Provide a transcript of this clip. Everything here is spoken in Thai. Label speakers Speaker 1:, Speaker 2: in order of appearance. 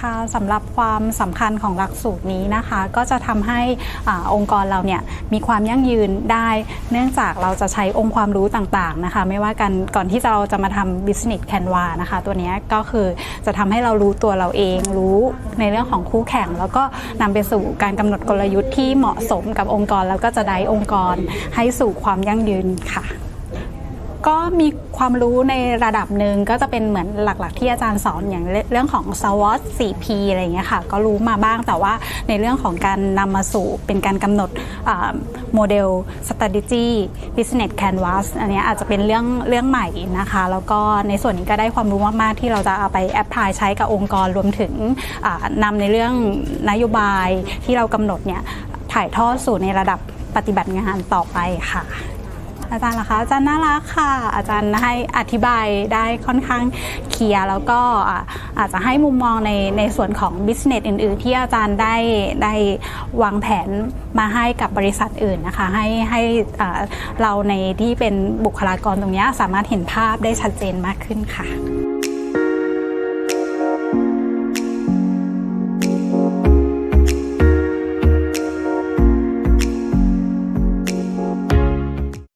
Speaker 1: ค่ะสำหรับความสำคัญของหลักสูตรนี้นะคะ ก็จะทำให้อองค์กรเราเนี่ยมีความยั่งยืนได้ เนื่องจากเราจะใช้องค์ความรู้ต่างๆนะคะ ไม่ว่ากันก่อนที่เราจะมาทำ business canva นะคะ ตัวนี้ก็คือจะทำให้เรารู้ตัวเราเอง รู้ในเรื่องของคู่แข่ง แล้วก็นำไปสู่การกำหนดกลยุทธ์ที่เหมาะสมกับองค์กร แล้วก็จะได้องค์กรให้สู่ความยั่งยืนค่ะ ก็มีความรู้ในระดับหนึ่งก็จะเป็นเหมือนหลักๆ ที่อาจารย์สอนอย่างเรื่องของ SWOT 4P อะไรอย่างเงี้ยค่ะ ก็รู้มาบ้างแต่ว่าในเรื่องของการนำมาสู่เป็นการกำหนดโมเดล strategy business canvas อันนี้อาจจะเป็นเรื่องเรื่องใหม่นะคะ แล้วก็ในส่วนนี้ก็ได้ความรู้มากๆ ที่เราจะเอาไปแอพพลายใช้กับองค์กรรวมถึงอ่านำในเรื่องนโยบายที่เรากำหนดเนี่ยถ่ายทอดสู่ในระดับปฏิบัติงานต่อไปค่ะ อาจารย์ล่ะคะอาจารย์น่ารักค่ะ อาจารย์ให้อธิบายได้ค่อนข้างเคลียร์แล้วก็อาจจะให้มุมมองในในส่วนของบิสเนสอื่น ๆ ที่อาจารย์ได้ได้วางแผนมาให้กับบริษัทอื่นนะคะ ให้ให้เราในที่เป็นบุคลากรตรงนี้สามารถเห็นภาพได้ชัดเจนมากขึ้นค่ะ